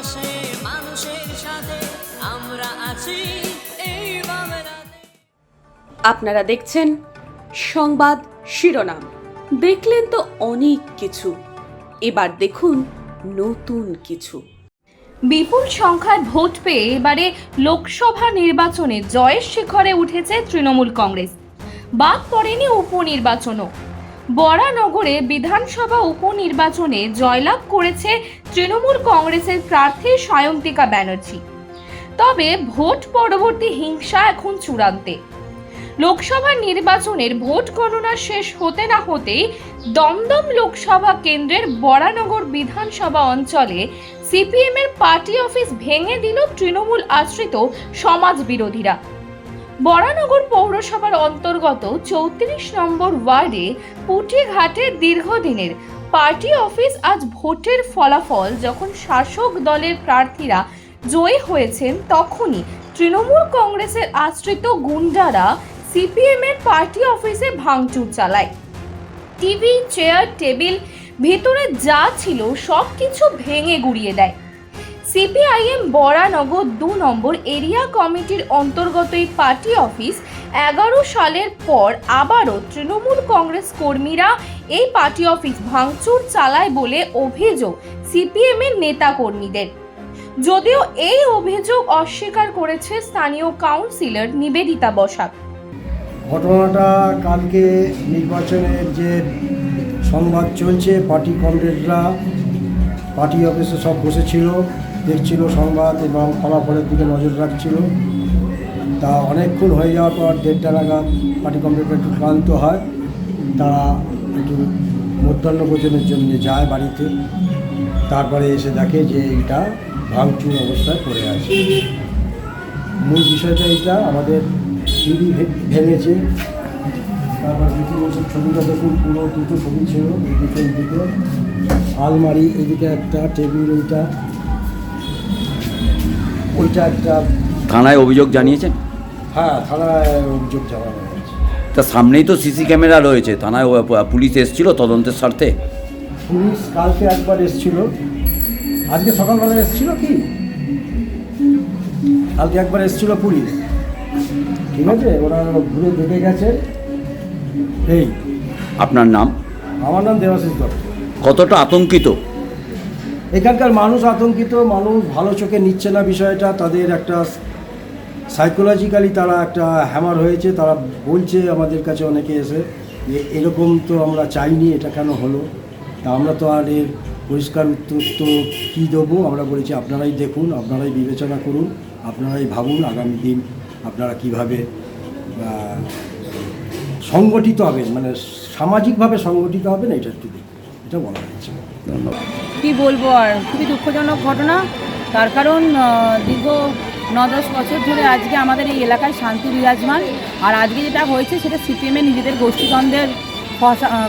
পাশে মানুষের সাথে আমরা আছি। এই আপনারা দেখছেন সংবাদ শিরোনাম। দেখলেন তো অনেক কিছু। এবার দেখুন নতুন কিছু। বিপুল সংখ্যায় ভোট পেয়ে এবারে লোকসভা নির্বাচনে জয়ের শিখরে উঠেছে তৃণমূল কংগ্রেস। বাদ পড়েনি উপনির্বাচনও। বরানগরে বিধানসভা উপনির্বাচনে জয়লাভ করেছে তৃণমূল কংগ্রেসের প্রার্থী সায়ন্তিকা ব্যানার্জি। তবে ভোট পরবর্তী হিংসা এখন চূড়ান্তে। লোকসভা নির্বাচনের ভোট গণনা শেষ হতে না হতেই দমদম লোকসভা কেন্দ্রের বরানগর বিধানসভা অঞ্চলে সিপিএমের পার্টি অফিস ভেঙে দিল তৃণমূল আশ্রিত সমাজ বিরোধীরা বরানগর পৌরসভার অন্তর্গত চৌত্রিশ নম্বর ওয়ার্ডে পুটিঘাটে দীর্ঘদিনের পার্টি অফিস আজ ভোটের ফলাফল যখন শাসক দলের প্রার্থীরা জয়ী হয়েছেন, তখনই তৃণমূল কংগ্রেসের আশ্রিত গুন্ডারা সিপিএম এর পার্টি অফিসে ভাঙচুর চালায়। টিভি, চেয়ার, টেবিল, ভেতরে যা ছিল সব কিছু ভেঙে গুড়িয়ে দেয়। সিপিআইএম বরানগর দু নম্বর এরিয়া কমিটির অন্তর্গত এই পার্টি অফিস এগারো সালের পর আবারও তৃণমূল কংগ্রেস কর্মীরা এই পার্টি অফিস ভাঙচুর চালায় বলে অভিযোগ সিপিএম এর নেতা কর্মীদের যদিও এই অভিযোগ অস্বীকার করেছে স্থানীয় কাউন্সিলর নিবেদিতা বসাক। ঘটনাটা কালকে নির্বাচনের যে সংবাদ চলছে, পার্টি কমরেডরা পার্টি অফিসে সব বসেছিল, দেখছিল সংবাদ এবং ফলাফলের দিকে নজর রাখছিল। তা অনেকক্ষণ হয়ে যাওয়ার পর দেড়টা নাগাদ পার্টি কমরেডরা একটু ক্লান্ত হয়। তারা একটু মধ্যাহ্ন ভোজনের জন্য যায় বাড়িতে। তারপরে এসে দেখে যে এটা ভাঙচুর অবস্থায় পড়ে আছে। মূল বিষয়টা এটা, আমাদের ভেঙেছে। তারপর দুটো বছর ছবিটা দেখুন পুরো দুটো ছবি ছিল এদিকে এইদিকে আলমারি এদিকে একটা টেবিল ওইটা ওইটা একটা থানায় অভিযোগ জানিয়েছেন? হ্যাঁ থানায় অভিযোগ জানানো হয়েছে। তা সামনেই তো সিসি ক্যামেরা রয়েছে থানায় পুলিশ এসেছিল তদন্তের স্বার্থে? পুলিশ কালকে একবার এসেছিল। আজকে সকালবেলা এসেছিল কি? কালকে একবার এসেছিল পুলিশ। ঠিক আছে? ওরা ঘুরে দেখে গেছে। এই আপনার নাম? আমার নাম দেবাশিস দত্ত। কতটা আতঙ্কিত? এখানকার মানুষ আতঙ্কিত মানুষ ভালো চোখে নিচ্ছে না বিষয়টা তাদের একটা সাইকোলজিক্যালি তারা একটা হ্যামার হয়েছে তারা বলছে আমাদের কাছে অনেকে এসে যে এরকম তো আমরা চাইনি এটা কেন হলো? তা আমরা তো আর এর পরিষ্কার উত্তর তো কী দেবো? আমরা বলেছি আপনারাই দেখুন আপনারাই বিবেচনা করুন আপনারাই ভাবুন আগামী দিন আপনারা কীভাবে সংগঠিত হবেন মানে সামাজিকভাবে সংগঠিত হবে না এটা একটু এটা বলা হয়েছে। ধন্যবাদ। কি বলব আর খুবই দুঃখজনক ঘটনা। তার কারণ দীর্ঘ ন দশ বছর ধরে আজকে আমাদের এই এলাকায় শান্তি বিরাজমান। আর আজকে যেটা হয়েছে সেটা সিপিএমের নিজেদের গোষ্ঠীদ্বন্দ্বের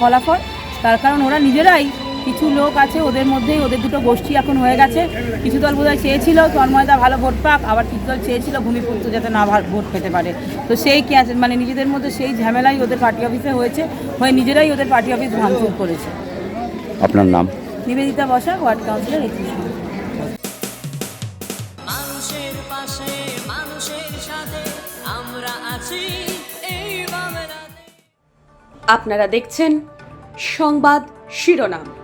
ফলাফল। তার কারণ ওরা নিজেরাই কিছু লোক আছে ওদের মধ্যেই ওদের দুটো গোষ্ঠী এখন হয়ে গেছে। কিছু দল বোধহয় চেয়েছিল তন্ময়দা ভালো ভোট পাক আবার কিছু দল চেয়েছিল ভূমিপুত্র যাতে না ভা- ভোট পেতে পারে। তো সেই কি আছে মানে নিজেদের মধ্যে সেই ঝামেলাই ওদের পার্টি অফিসে হয়েছে হয়ে নিজেরাই ওদের পার্টি অফিস ভাঙচুর করেছে। আপনার নাম? নিবেদিতা বসাক ওয়ার্ড কাউন্সিলর একত্রিশ মানুষের পাশে মানুষের সাথে আমরা আছি আপনারা দেখছেন সংবাদ শিরোনাম।